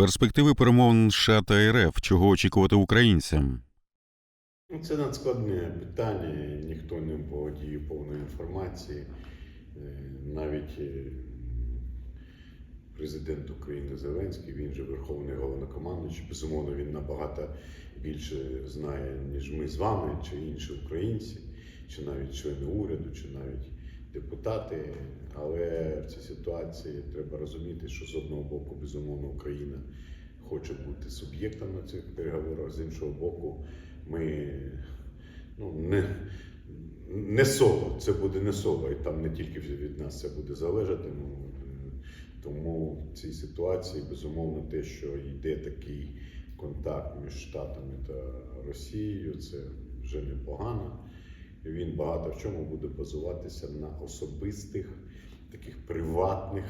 Перспективи перемовин США та РФ. Чого очікувати українцям? Ну, Це надскладне питання, ніхто не володіє повної інформації. Е, Навіть е, президент України Зеленський, він же Верховний головнокомандуючий, безумовно, він набагато більше знає, ніж ми з вами, чи інші українці, чи навіть члени уряду, чи навіть депутати. Але в цій ситуації треба розуміти, що з одного боку, безумовно, Україна хоче бути суб'єктом на цих переговорах, з іншого боку, ми ну, не, не соло, це буде не соло, і там не тільки від нас це буде залежати. Ну, тому в цій ситуації, безумовно, те, що йде такий контакт між Штатами та Росією, це вже непогано. Він багато в чому буде базуватися на особистих, таких приватних,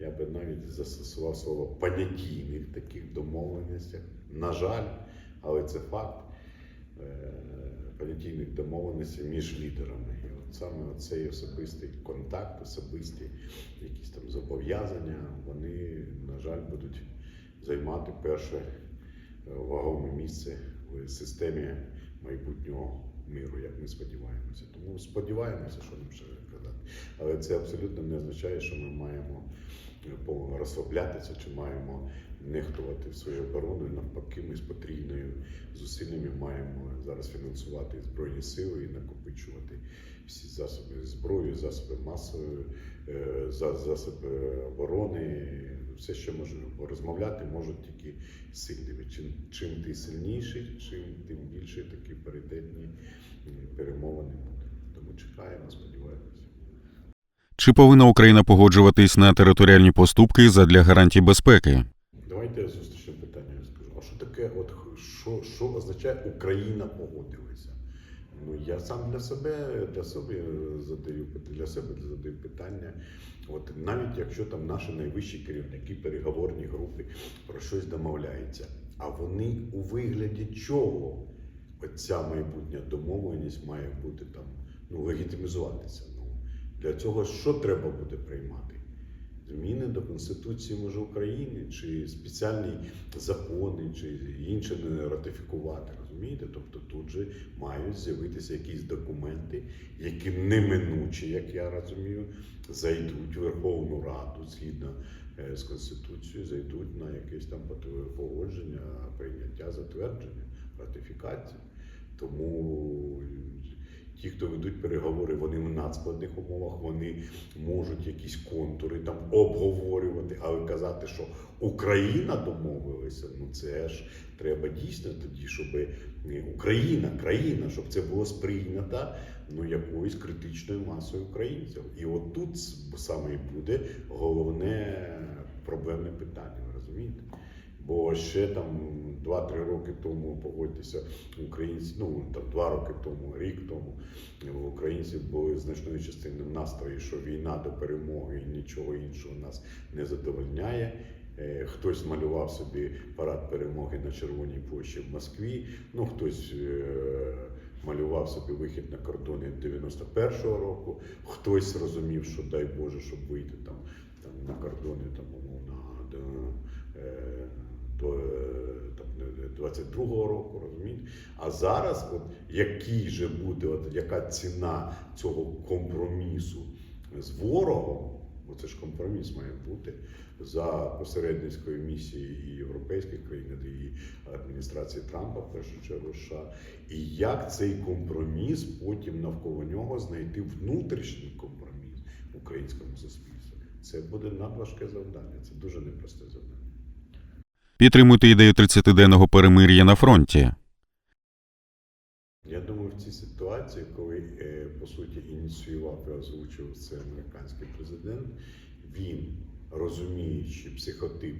я би навіть застосував слово понятійних таких домовленостях. На жаль, але це факт е, понятійних домовленостей між лідерами. І от саме цей особистий контакт, особисті якісь там зобов'язання, вони, на жаль, будуть займати перше е, вагоме місце в системі майбутнього миру, як ми сподіваємося. Тому сподіваємося, що нам ще казати. Але це абсолютно не означає, що ми маємо е, розслаблятися чи маємо нехтувати своєю обороною. Навпаки, ми з потрійною зусиллями маємо зараз фінансувати збройні сили і накопичувати всі засоби зброї, засоби масової, е, за- засоби оборони. Все, що. Бо розмовляти можуть тільки сильними. Чим, чим ти сильніший, чим тим більше такі паритетні перемовини будуть. Тому чекаємо, сподіваємося. Чи повинна Україна погоджуватись на територіальні поступки задля гарантій безпеки? Давайте я зустрічне питання скажу. А що таке, от що, що означає Україна погодилася? Ну я сам для себе для себе задаю для себе задаю питання. От навіть якщо там наші найвищі керівники, переговорні групи про щось домовляються, а вони у вигляді чого оця майбутня домовленість має бути там ну легітимізуватися. Ну для цього що треба буде приймати? Зміни до Конституції може України, чи спеціальні закони, чи інше не ратифікувати. Розумієте? Тобто тут же мають з'явитися якісь документи, які неминучі, як я розумію, зайдуть в Верховну Раду згідно е, з Конституцією, зайдуть на якесь там погодження, прийняття, затвердження, ратифікацію. Тому ті, хто ведуть переговори, вони в надскладних умовах, вони можуть якісь контури там обговорювати, але казати, що Україна домовилася, ну це ж треба дійсно тоді, щоб Україна, країна, щоб це було сприйнято ну, якоюсь критичною масою українців. І от тут саме і буде головне проблемне питання, ви розумієте? Бо ще там 2-3 роки тому погодьтеся, українці, ну там 2 роки тому, рік тому, у українців були значною частиною настрої, що війна до перемоги і нічого іншого нас не задовольняє. Е, Хтось малював собі парад перемоги на Червоній площі в Москві, ну хтось е, малював собі вихід на кордони 91-го року, хтось розумів, що дай Боже, щоб вийти там, там на кордони там, до, е, до не- 22-го року, розумієте? А зараз, от який же буде, от яка ціна цього компромісу з ворогом, бо це ж компроміс має бути за посередницькою місії і європейських країн, і адміністрації Трампа, в першу чергу США, і як цей компроміс потім навколо нього знайти внутрішній компроміс в українському суспільстві. Це буде надважке завдання. Це дуже непросте завдання. Підтримуйте ідею 30-денного перемир'я на фронті. Я думаю, в цій ситуації, коли е, по суті ініціював і озвучив це американський президент, він, розуміючи психотип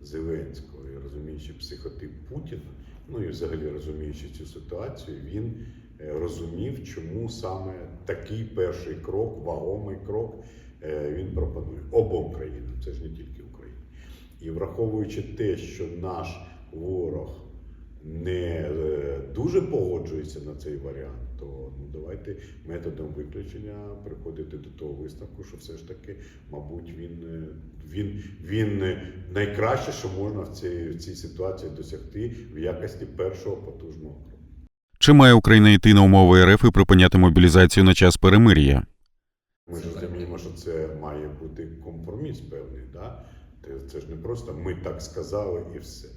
Зеленського і розуміючи психотип Путіна, ну і взагалі розуміючи цю ситуацію, він е, розумів, чому саме такий перший крок, вагомий крок, е, він пропонує обом країнам. Це ж не тільки. І враховуючи те, що наш ворог не е, дуже погоджується на цей варіант, то ну давайте методом виключення приходити до того висновку, що все ж таки, мабуть, він, е, він, він е, найкраще, що можна в цій, в цій ситуації досягти в якості першого потужного кроку. Чи має Україна йти на умови РФ і припиняти мобілізацію на час перемир'я? Ми ж розуміємо, що це має бути компроміс певний. Да? Це, ж не просто ми так сказали і все.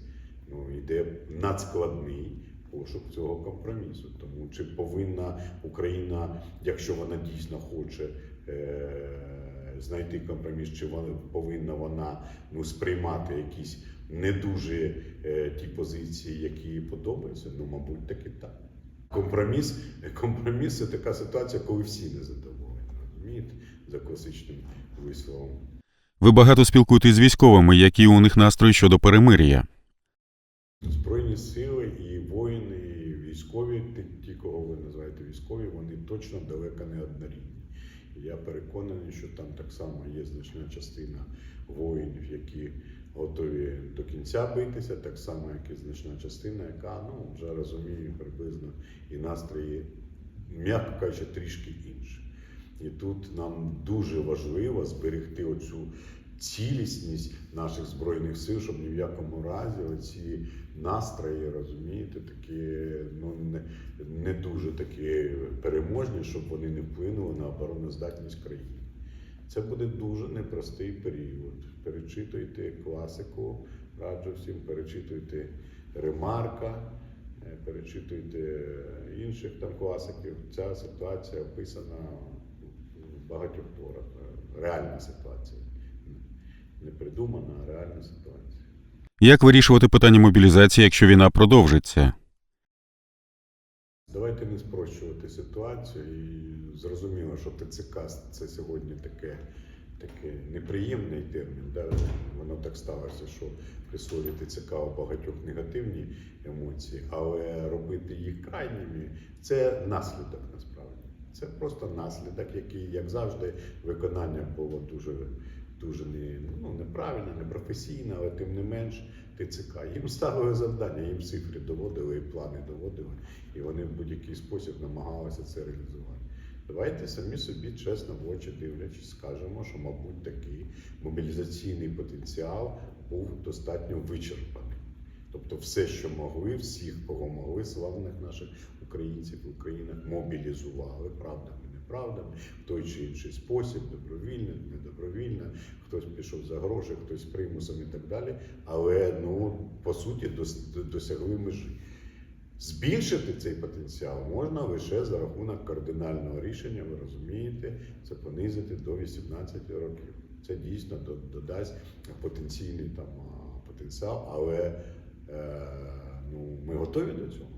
Ну, йде надскладний пошук цього компромісу. Тому чи повинна Україна, якщо вона дійсно хоче е- знайти компроміс, чи вона повинна вона ну, сприймати якісь не дуже е- ті позиції, які їй подобаються? Ну, мабуть, таки так. Компроміс, компроміс це така ситуація, коли всі не задоволені. Розумієте, за класичним висловом. Ви багато спілкуєтесь з військовими, які у них настрої щодо перемир'я. Збройні сили і воїни, і військові, ті, кого ви називаєте військові, вони точно далеко не однорідні. Я переконаний, що там так само є значна частина воїнів, які готові до кінця битися, так само, як і значна частина, яка ну, вже розуміє приблизно і настрої, м'яко кажучи, трішки інші. І тут нам дуже важливо зберегти оцю цілісність наших збройних сил, щоб ні в якому разі оці настрої, розумієте, такі ну не, не дуже такі переможні, щоб вони не вплинули на обороноздатність країни. Це буде дуже непростий період. Перечитуйте класику, раджу всім, перечитуйте ремарка, е, перечитуйте інших там класиків. Ця ситуація описана багатьох творах. Реальна ситуація. Не придумана, а реальна ситуація. Як вирішувати питання мобілізації, якщо війна продовжиться? Давайте не спрощувати ситуацію і зрозуміло, що ТЦК це сьогодні таке, таке неприємний термін. Да? Воно так сталося, що при слові ТЦК у багатьох негативні емоції, але робити їх крайніми це наслідок насправді. Це просто наслідок, який, як завжди, виконання було дуже, дуже не, ну, неправильне, непрофесійне, але тим не менш ТЦК. Їм ставили завдання, їм цифри доводили і плани доводили, і вони в будь-який спосіб намагалися це реалізувати. Давайте самі собі чесно в очі дивлячись, скажемо, що, мабуть, такий мобілізаційний потенціал був достатньо вичерпаний. Тобто, все, що могли, всіх, кого могли, славних наших українців в Українах мобілізували правдами, неправдами, в той чи інший спосіб, добровільно, недобровільно, хтось пішов за гроші, хтось примусом і так далі. Але ну по суті дос- досягли межі. Збільшити цей потенціал можна лише за рахунок кардинального рішення, ви розумієте, це понизити до 18 років. Це дійсно додасть потенційний там потенціал, але е, ну, ми готові до цього.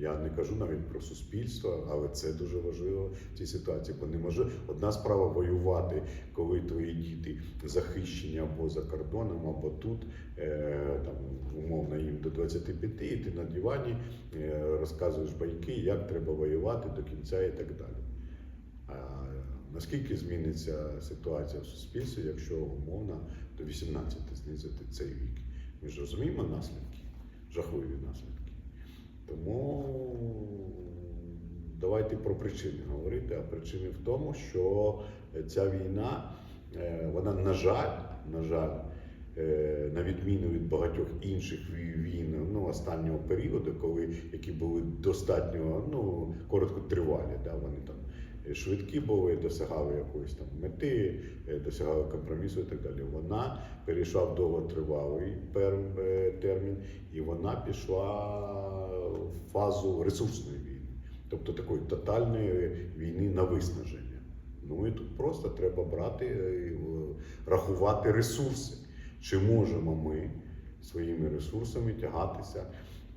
Я не кажу навіть про суспільство, але це дуже важливо в цій ситуації, бо не може одна справа воювати, коли твої діти захищені або за кордоном, або тут е, там умовно їм до 25, і ти на дивані е, розказуєш байки, як треба воювати до кінця і так далі. А наскільки зміниться ситуація в суспільстві, якщо умовно до 18 знизити цей вік? Ми ж розуміємо наслідки, жахливі наслідки. Тому давайте про причини говорити. А причини в тому, що ця війна, е, вона, на жаль, на жаль, е, на відміну від багатьох інших війн ну, останнього періоду, коли які були достатньо ну, короткотривалі, да, вони там швидкі були, досягали якоїсь там мети, е, досягали компромісу і так далі. Вона перейшла в довготривалий е, термін, і вона пішла в фазу ресурсної війни, тобто такої тотальної війни на виснаження. Ну і тут просто треба брати, е, рахувати ресурси. Чи можемо ми своїми ресурсами тягатися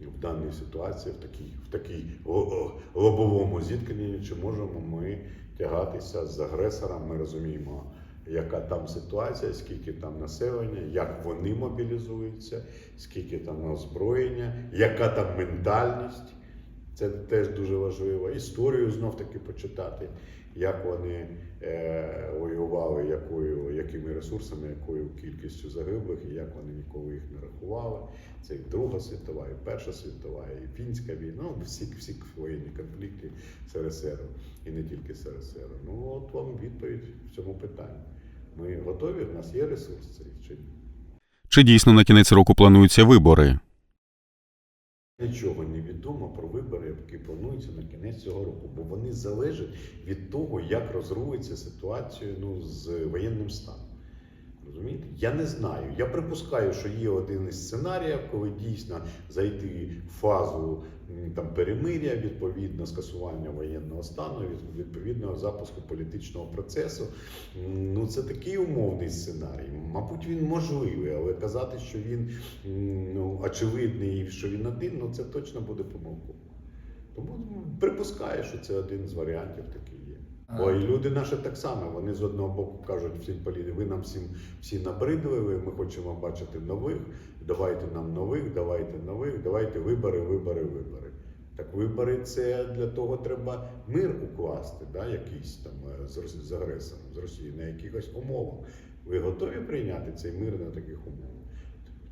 в даній ситуації, в такій, в такій лобовому зіткненні, чи можемо ми тягатися з агресором? Ми розуміємо, яка там ситуація, скільки там населення, як вони мобілізуються, скільки там озброєння, яка там ментальність. Це теж дуже важливо. Історію знов таки почитати. Як вони е, воювали, якою, якими ресурсами, якою кількістю загиблих, і як вони ніколи їх не рахували. Це і Друга світова, і Перша світова, і Фінська війна, ну, всі, всі воєнні конфлікти СРСР, і не тільки СРСР. Ну, от вам відповідь в цьому питанні. Ми готові, в нас є ресурс цей чи ні? Чи дійсно на кінець року плануються вибори? Нічого не відомо про вибори, які плануються на кінець цього року, бо вони залежать від того, як розрується ситуація ну, з воєнним станом. Розумієте? Я не знаю. Я припускаю, що є один із сценаріїв, коли дійсно зайти в фазу там, перемиря, відповідно скасування воєнного стану, відповідного запуску політичного процесу. Ну, це такий умовний сценарій. Мабуть, він можливий, але казати, що він ну, очевидний і що він один, ну це точно буде помилково. Тому припускаю, що це один з варіантів такий є. Бо і люди наші так само, вони з одного боку кажуть всім політикам, ви нам всім всі набридли, ми хочемо бачити нових, давайте нам нових, давайте нових, давайте вибори, вибори, вибори. Так вибори це для того треба мир укласти, да, якийсь там е, з, з агресором, з Росією, на якихось умовах. Ви готові прийняти цей мир на таких умовах?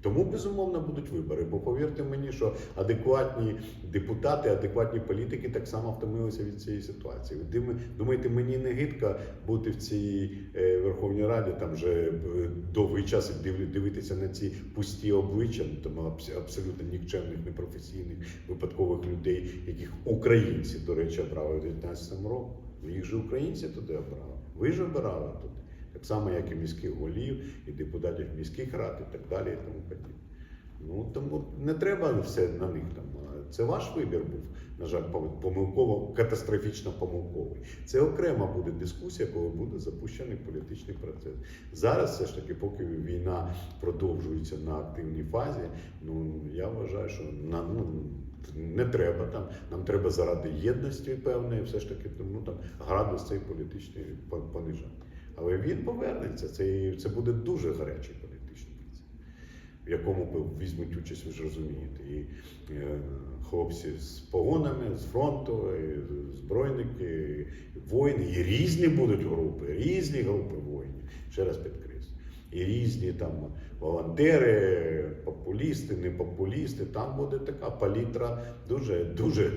Тому безумовно будуть вибори, бо повірте мені, що адекватні депутати, адекватні політики так само втомилися від цієї ситуації. Ви думаєте, мені не гидко бути в цій е, Верховній Раді, там вже е, довгий час дивитися на ці пусті обличчя, ну, там абс- абсолютно нікчемних, непрофесійних, випадкових людей, яких українці, до речі, обрали в 19-му році. Ну, Їх же українці туди обрали. Ви ж обирали туди. Так само, як і міських голів, і депутатів міських рад, і так далі, і тому подібне. Ну тому не треба все на них там. Це ваш вибір був, на жаль, помилково, катастрофічно помилковий. Це окрема буде дискусія, коли буде запущений політичний процес. Зараз, все ж таки, поки війна продовжується на активній фазі, ну я вважаю, що на ну. Не треба там, нам треба заради єдності певної, все ж таки ну, там, градус цей політичний по- понижати. Але він повернеться. Це, це буде дуже гарячий політичний процес, в якому візьмуть участь, ви ж розумієте. І е, хлопці з погонами, з фронту, і збройники, і воїни, і різні будуть групи, різні групи воїнів. Ще раз підкреслю. І різні там волонтери, популісти, не популісти. Там буде така палітра дуже, дуже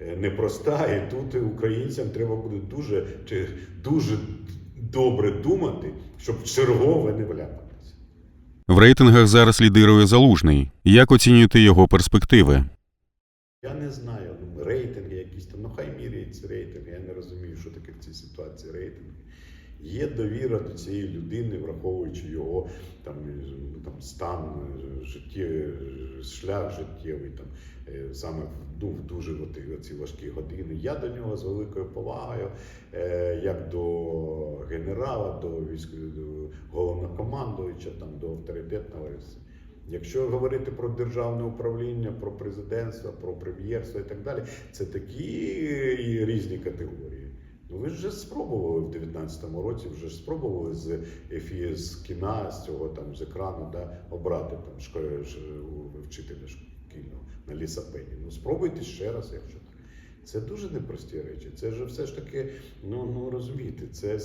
е, непроста. І тут українцям треба буде дуже, дуже добре думати, щоб чергове не вляпатися. В рейтингах зараз лідирує залужний. Як оцінюєте його перспективи? Я не знаю, ну, рейтинги якісь там, ну хай міряється рейтинги. Я не розумію, що таке в цій ситуації рейтинги. Є довіра до цієї людини, враховуючи його там, е, там стан, е, життє, шлях життєвий, там е, саме ну, в дуже ці важкі години. Я до нього з великою повагою, е, як до генерала, до до головнокомандуюча, там до авторитетного. Якщо говорити про державне управління, про президентство, про прем'єрство і так далі, це такі е, різні категорії. Ну ви вже спробували в 19-му році, вже ж спробували з ефі, з кіна, з цього там з екрану, да, обрати там шко- вчителя шкільного на лісапені. Ну спробуйте ще раз, якщо так. Це дуже непрості речі. Це ж все ж таки, ну, ну розумієте, це,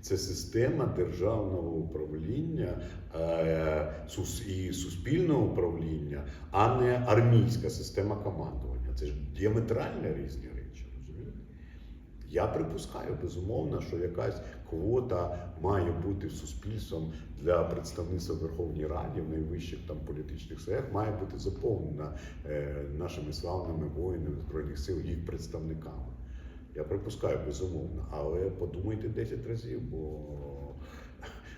це система державного управління е, і суспільного управління, а не армійська система командування. Це ж діаметрально різні речі. Я припускаю безумовно, що якась квота має бути суспільством для представництва Верховній Раді в найвищих там політичних сферах, має бути заповнена е, нашими славними воїнами збройних сил, їх представниками. Я припускаю безумовно, але подумайте 10 разів, бо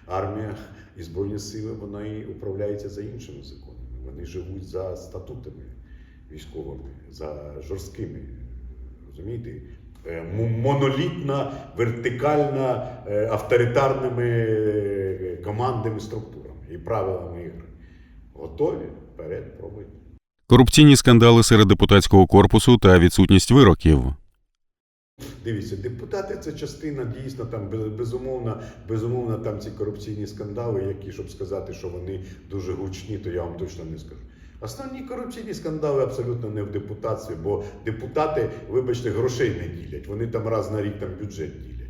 армія і збройні сили вона і управляється за іншими законами. Вони живуть за статутами військовими, за жорсткими. Розумієте? Е, Монолітна, вертикальна, е, авторитарними е, командними структурами і правилами ігри. Готові? Вперед, пробуйте. Корупційні скандали серед депутатського корпусу та відсутність вироків. Дивіться, депутати це частина дійсно там без- безумовно, безумовно там ці корупційні скандали, які, щоб сказати, що вони дуже гучні, то я вам точно не скажу. Основні корупційні скандали абсолютно не в депутатстві, бо депутати, вибачте, грошей не ділять. Вони там раз на рік там бюджет ділять.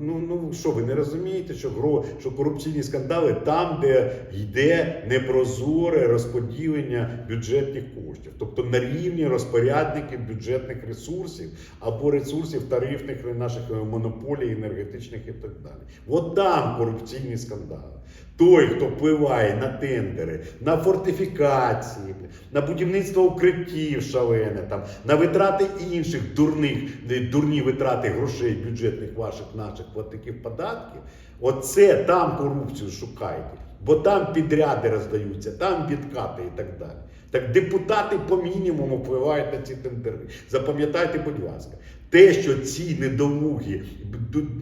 Ну, ну що, ви не розумієте, що, гро, що корупційні скандали там, де йде непрозоре розподілення бюджетних коштів, тобто на рівні розпорядників бюджетних ресурсів або ресурсів тарифних наших е, монополій, енергетичних і так далі. От там корупційні скандали. Той, хто впливає на тендери, на фортифікації, на будівництво укриттів шалене, там, на витрати інших дурних, дурні витрати грошей бюджетних ваших наших платників податків, оце там корупцію шукайте. Бо там підряди роздаються, там відкати і так далі. Так депутати по мінімуму впливають на ці тендери. Запам'ятайте, будь ласка, те, що ці недолугі,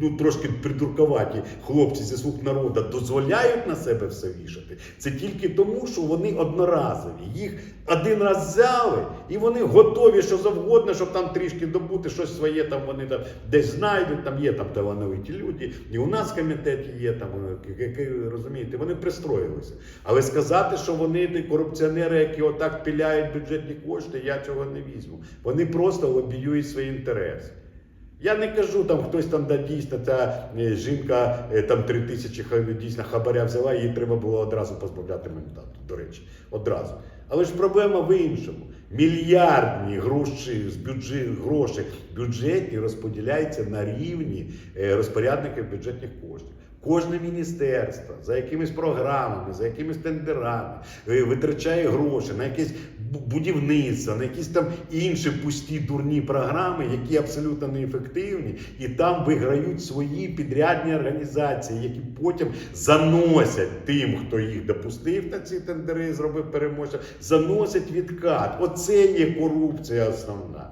ну трошки придуркуваті хлопці зі слуг народу дозволяють на себе все вішати, це тільки тому, що вони одноразові. Їх один раз взяли, і вони готові що завгодно, щоб там трішки добути щось своє, там вони там десь знайдуть, там є там талановиті люди. І у нас в комітеті є там, е, розумієте, вони пристроїлися. Але сказати, що вони корупціонери, які отак піляють бюджетні кошти, я цього не візьму. Вони просто лобіюють свої інтереси. Я не кажу, там хтось там да, дійсно ця е, жінка е, там три тисячі дійсно хабаря взяла, їй треба було одразу позбавляти мандату, до речі, одразу. Але ж проблема в іншому. Мільярдні гроші з бюджет, гроші бюджетні розподіляються на рівні е, розпорядників бюджетних коштів. Кожне міністерство за якимись програмами, за якимись тендерами витрачає гроші на якесь бу- будівництво, на якісь там інші пусті дурні програми, які абсолютно неефективні, і там виграють свої підрядні організації, які потім заносять тим, хто їх допустив на ці тендери, зробив переможця, заносять відкат. Оце є корупція основна.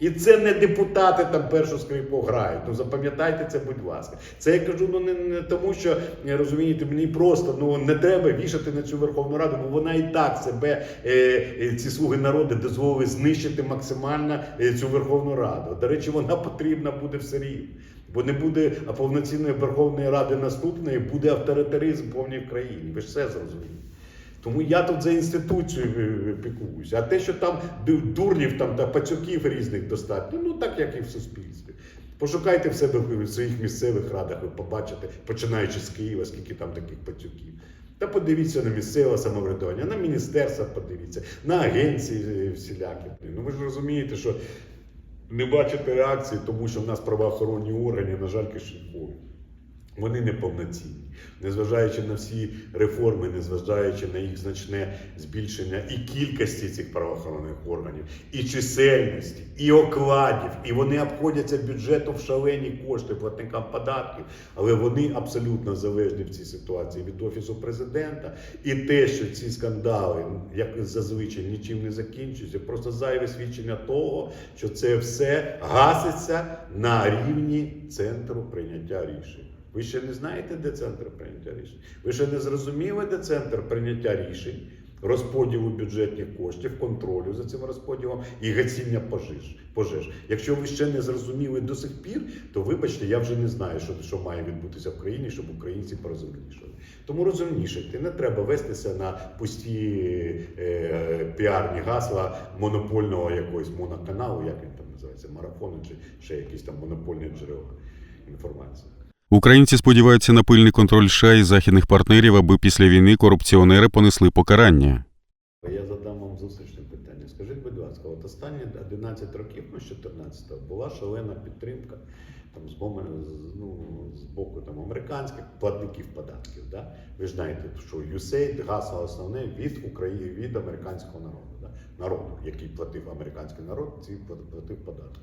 І це не депутати там першу скрипку грають. Ну запам'ятайте це, будь ласка. Це я кажу ну не, не тому, що е, розумієте, мені просто ну не треба вішати на цю Верховну Раду, бо вона і так себе е, е, ці слуги народу дозволили знищити максимально е, цю Верховну Раду. До речі, вона потрібна буде все рівно. Бо не буде повноцінної Верховної Ради наступної, буде авторитаризм повній в країні. Ви ж все зрозумієте. Тому я тут за інституцію е, піклуюся. А те, що там дурнів там та пацюків різних достатньо, ну так як і в суспільстві. Пошукайте в себе в своїх місцевих радах, ви побачите, починаючи з Києва, скільки там таких пацюків. Та подивіться на місцеве самоврядування, на міністерства подивіться, на агенції е, всілякі. Ну ви ж розумієте, що не бачите реакції, тому що в нас правоохоронні органи, на жаль, кишенькові. Вони неповноцінні, незважаючи на всі реформи, незважаючи на їх значне збільшення і кількості цих правоохоронних органів, і чисельності, і окладів, і вони обходяться бюджету в шалені кошти платникам податків, але вони абсолютно залежні в цій ситуації від офісу президента. І те, що ці скандали, як зазвичай, нічим не закінчуються, просто зайве свідчення того, що це все гаситься на рівні центру прийняття рішень. Ви ще не знаєте, де центр прийняття рішень? Ви ще не зрозуміли, де центр прийняття рішень, розподілу бюджетних коштів, контролю за цим розподілом і гасіння пожеж. пожеж. Якщо ви ще не зрозуміли до сих пір, то вибачте, я вже не знаю, що, що має відбутися в країні, щоб українці порозумнішали. Тому розумнішайте, не треба вестися на пусті е, піарні гасла монопольного якогось моноканалу, як він там називається, марафону чи ще якісь там монопольні джерела інформації. Українці сподіваються на пильний контроль США і західних партнерів, аби після війни корупціонери понесли покарання. Я задам вам зустрічне питання. Скажіть, будь ласка, от останні 11 років, ну з 14-го, була шалена підтримка там, з, боку, ну, з боку там, американських платників податків. Да? Ви ж знаєте, що USAID гасло основне від України, від американського народу. Да? Народу, який платив американський народ, ці платив податки.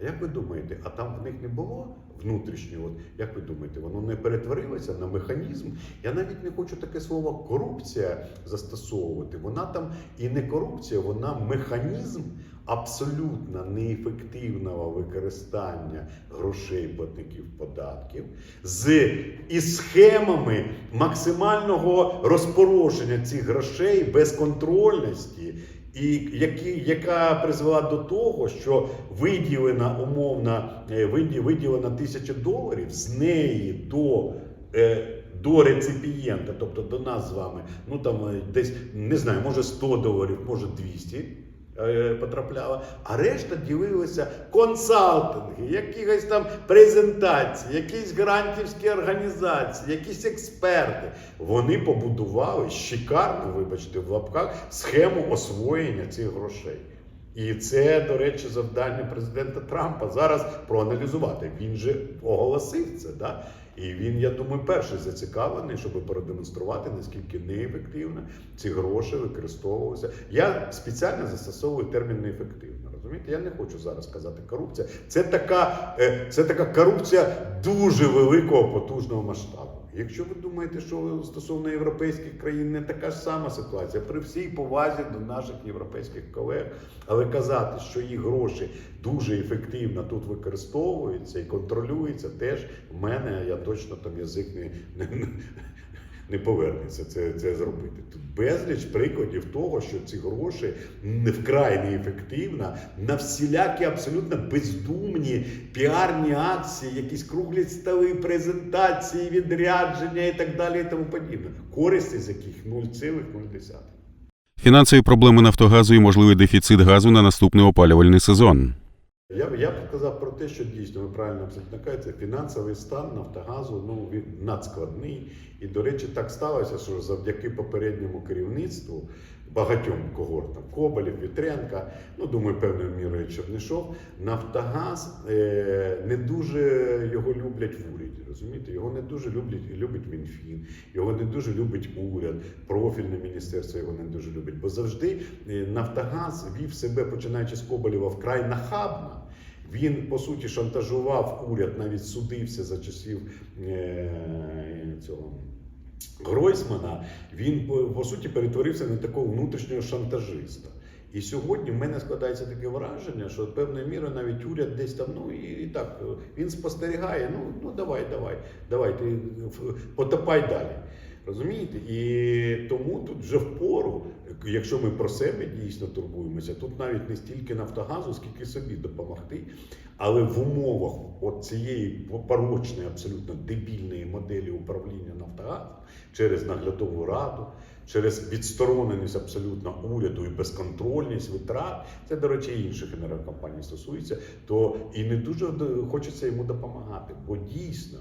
А як ви думаєте, а там в них не було внутрішнього? От як ви думаєте, воно не перетворилося на механізм? Я навіть не хочу таке слово корупція застосовувати. Вона там і не корупція, вона механізм абсолютно неефективного використання грошей платників податків з із схемами максимального розпорошення цих грошей безконтрольності. І які, яка призвела до того, що виділена умовна е, виділена тисяча доларів з неї до, е, до реципієнта, тобто до нас з вами, ну там е, десь не знаю, може 100 доларів, може 200. Е, потрапляла, а решта ділилися консалтинги, якісь там презентації, якісь грантівські організації, якісь експерти. Вони побудували шикарну, вибачте, в лапках схему освоєння цих грошей. І це, до речі, завдання президента Трампа зараз проаналізувати. Він же оголосив це, да? і він, я думаю, перший зацікавлений, щоб продемонструвати, наскільки неефективно ці гроші використовувалися. Я спеціально застосовую термін неефективно. Розумієте, я не хочу зараз казати корупція. Це така, е, це така корупція дуже великого потужного масштабу. Якщо ви думаєте, що стосовно європейських країн не така ж сама ситуація, при всій повазі до наших європейських колег, але казати, що їх гроші дуже ефективно тут використовуються і контролюються, теж в мене я точно там язик не, не, не повернеться це, це зробити. Тут безліч прикладів того, що ці гроші не вкрай неефективно на всілякі абсолютно бездумні піарні акції, якісь круглі столи, презентації, відрядження і так далі, і тому подібне. Користі з яких 0,0. Фінансові проблеми Нафтогазу і можливий дефіцит газу на наступний опалювальний сезон. Я, б- я б сказав про те, що дійсно ви правильно абсолютно фінансовий стан Нафтогазу ну, він надскладний. І, до речі, так сталося, що завдяки попередньому керівництву багатьом когортам Коболєв, Вітренка, ну думаю, певною мірою Чернишов, Нафтогаз е, не дуже його люблять в уряді. Розумієте, його не дуже люблять любить Мінфін, його не дуже любить уряд, профільне міністерство його не дуже любить. Бо завжди е, Нафтогаз вів себе, починаючи з Коболєва, вкрай нахабно. Він по суті шантажував уряд, навіть судився за часів е, цього Гройсмана. Він по, суті перетворився на такого внутрішнього шантажиста. І сьогодні в мене складається таке враження, що певною мірою навіть уряд десь там, ну і, і так він спостерігає. Ну, ну давай, давай, давай, ти потопай далі. Розумієте? І тому тут вже впору, якщо ми про себе дійсно турбуємося, тут навіть не стільки Нафтогазу, скільки собі допомогти. Але в умовах цієї порочної, абсолютно дебільної моделі управління Нафтогазом через наглядову раду, через відстороненість абсолютно уряду і безконтрольність витрат, це, до речі, інших енергокомпаній стосується, то і не дуже хочеться йому допомагати, бо дійсно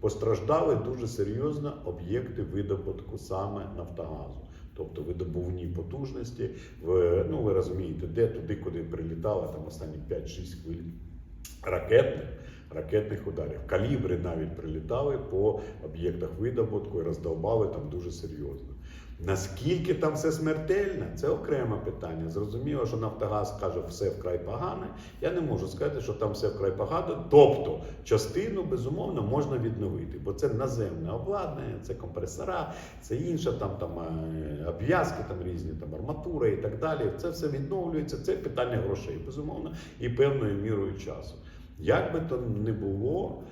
постраждали дуже серйозно об'єкти видобутку саме Нафтогазу. Тобто видобувні потужності, в, ну ви розумієте, де туди, куди прилітала там останні 5-6 хвиль ракетних, ракетних ударів. Калібри навіть прилітали по об'єктах видобутку і роздовбали там дуже серйозно. Наскільки там все смертельно, це окреме питання. Зрозуміло, що Нафтогаз каже, все вкрай погане. Я не можу сказати, що там все вкрай погано. Тобто частину безумовно можна відновити, бо це наземне обладнання, це компресора, це інша там там е, обв'язки, там різні там арматура і так далі. Це все відновлюється. Це питання грошей, безумовно, і певною мірою часу. Як би то не було,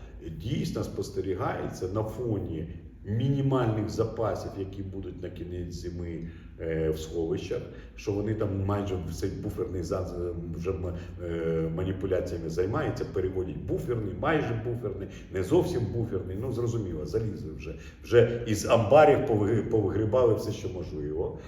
дійсно спостерігається на фоні мінімальних запасів, які будуть на кінець зими е, в сховищах, що вони там майже цей буферний вже е, маніпуляціями займаються, переводять буферний, майже буферний, не зовсім буферний. Ну зрозуміло, залізли вже. Вже із амбарів повиг- повигрібали все, що можливо.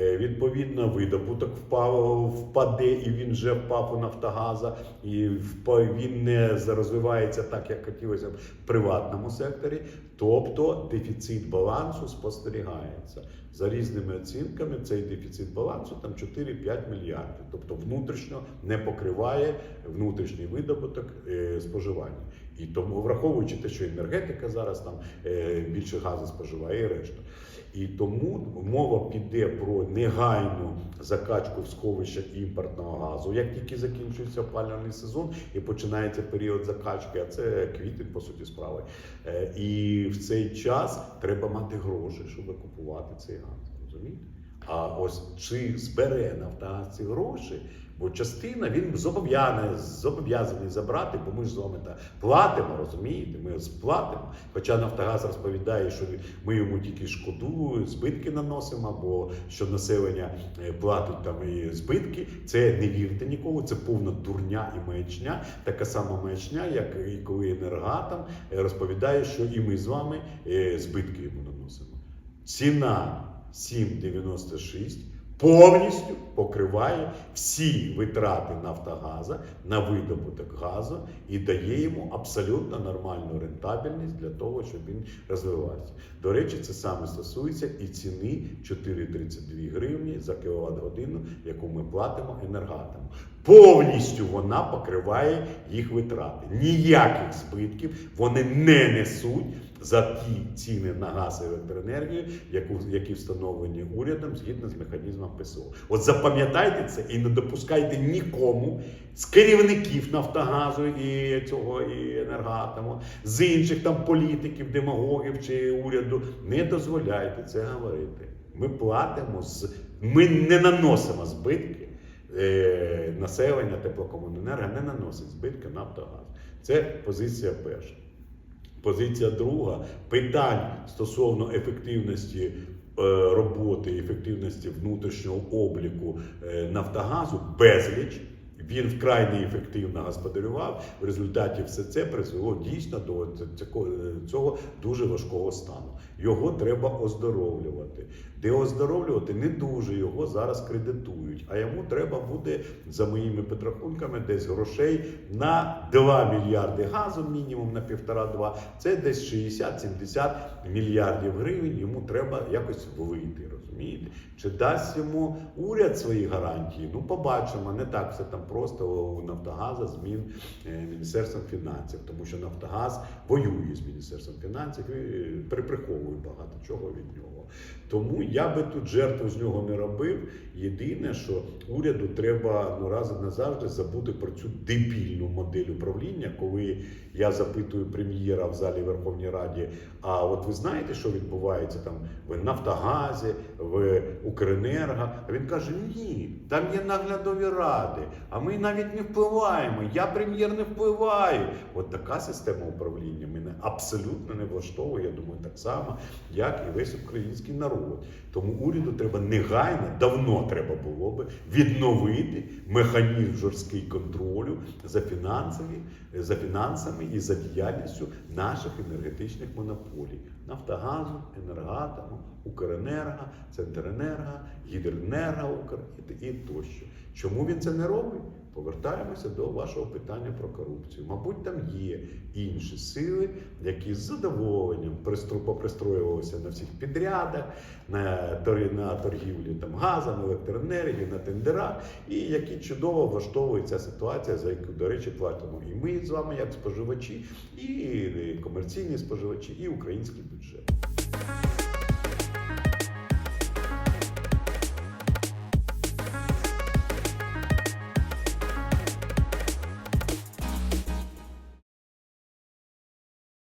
Е, Відповідно, видобуток впав, впаде, і він вже впав у Нафтогаза, і він не розвивається так, як хотілося б в приватному секторі. Тобто дефіцит балансу спостерігається. За різними оцінками, цей дефіцит балансу там 4-5 мільярдів. Тобто внутрішньо не покриває внутрішній видобуток е, споживання. І тому, враховуючи те, що енергетика зараз там е, більше газу споживає і решта. І тому мова піде про негайну закачку в сховища імпортного газу. Як тільки закінчується опалювальний сезон і починається період закачки, а це квітень, по суті, справи. Е, І в цей час треба мати гроші, щоб купувати цей газ. Розумієте? А ось чи збере Нафтогаз ці гроші, бо частина він зобов'язаний, зобов'язаний забрати, бо ми ж з вами та платимо, розумієте? Ми сплатимо. Хоча Нафтогаз розповідає, що ми йому тільки шкоду, збитки наносимо, бо що населення е, платить там і збитки. Це не вірте нікому, це повна дурня і маячня. Така сама маячня, як і коли енергатом розповідає, що і ми з вами е, збитки йому наносимо. Ціна 7,96 повністю покриває всі витрати Нафтогаза на видобуток газу і дає йому абсолютно нормальну рентабельність для того, щоб він розвивався. До речі, це саме стосується і ціни 4,32 гривні за кіловат годину, яку ми платимо енергатам. Повністю вона покриває їх витрати. Ніяких збитків вони не несуть за ті ціни на газ і електроенергію, які встановлені урядом згідно з механізмом ПСО. От запам'ятайте це і не допускайте нікому з керівників Нафтогазу і цього і енергатому, з інших там політиків, демагогів чи уряду. Не дозволяйте це говорити. Ми платимо з ми не наносимо збитки. Е, населення теплокомуненерго не наносить збитки Нафтогаз. Це позиція перша. Позиція друга питань стосовно ефективності е, роботи, ефективності внутрішнього обліку е, Нафтогазу безліч. Він вкрай неефективно господарював. В результаті все це призвело дійсно до цього- цього дуже важкого стану. Його треба оздоровлювати. Де оздоровлювати не дуже його зараз кредитують. А йому треба буде, за моїми підрахунками, десь грошей на 2 мільярди газу, мінімум на півтора-два. Це десь 60-70 мільярдів гривень. Йому треба якось вийти. Розумієте? Чи дасть йому уряд свої гарантії? Ну, побачимо. Не так все там просто у Нафтогаза змін е, Міністерством фінансів, тому що Нафтогаз воює з Міністерством фінансів і приприховує багато чого від нього. Тому я би тут жертву з нього не робив. Єдине, що уряду треба ну раз і назавжди забути про цю дебільну модель управління, коли я запитую прем'єра в залі Верховній Раді. А от ви знаєте, що відбувається там в Нафтогазі, в Укренерго? А він каже: Ні, там є наглядові ради, а ми навіть не впливаємо. Я прем'єр не впливаю. От така система управління абсолютно не влаштовує. Я думаю, так само, як і весь український народ. Тому уряду треба негайно, давно треба було би відновити механізм жорсткий контролю за фінансами, за фінансами і за діяльністю наших енергетичних монополій Нафтогазу, Енергатому, Укренерго, Центренерго, Гідроенерго і тощо. Чому він це не робить? Повертаємося до вашого питання про корупцію. Мабуть, там є інші сили, які з задоволенням попристроювалися на всіх підрядах, на, на торгівлі там, газом, електроенергією, на тендерах, і які чудово влаштовує ця ситуація, за яку, до речі, платимо і ми з вами, як споживачі, і комерційні споживачі, і український бюджет.